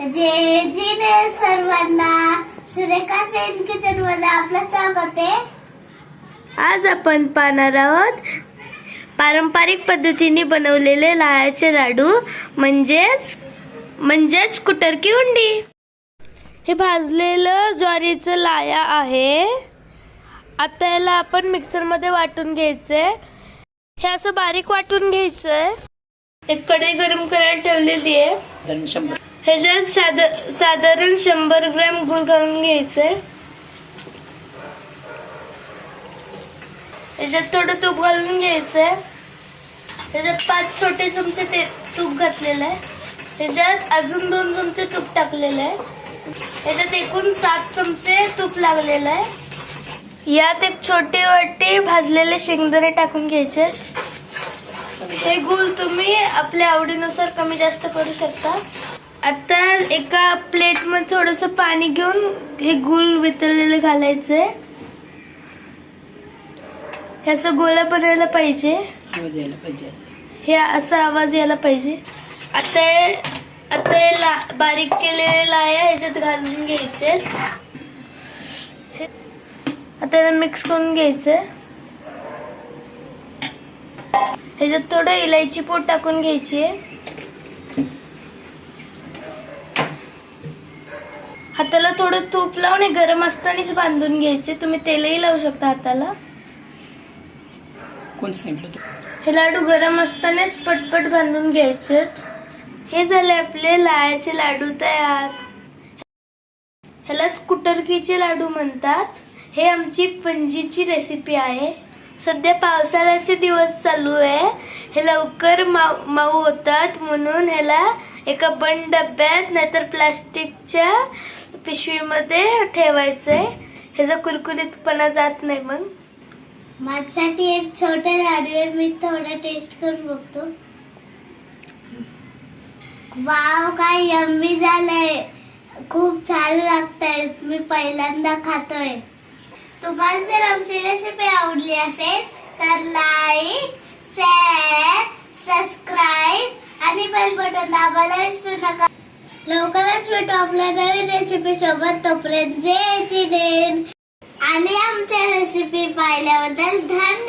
जे जिने सर्वांना सुरेखा सेन किचनमध्ये आपलं स्वागत आहे. आज आपण पाहणार आहोत पारंपरिक पद्धतीने बनवलेले लाह्याचे लाडू म्हणजेच म्हणजेच कुटरकी उंडी. हे भाजलेलं ज्वारीचं लाया आहे. आता याला आपण मिक्सरमध्ये वाटून घ्यायचं आहे हे असं बारीक वाटून घ्यायचं आहे एक कढई गरम करायला ठेवलेली आहे. ह्याच्यात साधा साधारण शंभर ग्रॅम गूळ घालून घ्यायचंय. ह्याच्यात थोडं तूप घालून घ्यायचंय. ह्याच्यात पाच छोटे चमचे ते तूप घातलेलं आहे. ह्याच्यात अजून दोन चमचे तूप टाकलेलं आहे. ह्याच्यात एकूण सात चमचे तूप लागलेलं आहे. यात एक छोटी वाटी भाजलेले शेंगदाणे टाकून घ्यायचे हे गुळ तुम्ही आपल्या आवडीनुसार कमी जास्त करू शकता. आता एका प्लेटमध्ये थोडस पाणी घेऊन हे गुळ वितळलेलं घालायचंय. हे असं गोळा बनायला पाहिजे. आवाज यायला पाहिजे असं. हे असा आवाज यायला पाहिजे. आता हे- आता हे ला बारीक केलेले लाया ह्याच्यात घालून घ्यायचे. हे- आता मिक्स करून घ्यायचं ह्याच्यात थोडं इलायची पूड टाकून घ्यायची. हाताला थोडं तूप लावून हे गरम असतानाच बांधून घ्यायचे. तुम्ही तेलही लावू शकता हाताला. कोण सांगितलं हे लाडू गरम असतानाच पटपट बांधून घ्यायचे. हे झाले आपले लायाचे लाडू तयार. ह्यालाच कुटरकीचे लाडू म्हणतात. हे आमची पणजीची रेसिपी आहे. सध्या पावसाळ्याचे दिवस चालू आहे. हे लवकर माऊ माऊ होतात म्हणून ह्याला एका बंद डब्यात नाहीतर प्लास्टिकच्या पिशवीमध्ये ठेवायचं आहे ह्याचा कुरकुरीतपणा जात नाही मग. माझ्यासाठी एक छोटे लाडू आहे मी थोडं टेस्ट करून बघतो. वाव काय यम्मी झालंय. खूप छान लागतंय. मी पहिल्यांदा खातोय. तुम्हाला जर आमची रेसिपी आवडली असेल तर लाईक शेअर सबस्क्राईब आणि बेल बटन दाबायला विसरू नका. लवकरच भेटू आपल्या नवीन रेसिपी सोबत. तोपर्यंत जय जिनेन. आणि आमच्या रेसिपी पाहिल्याबद्दल धन्यवाद.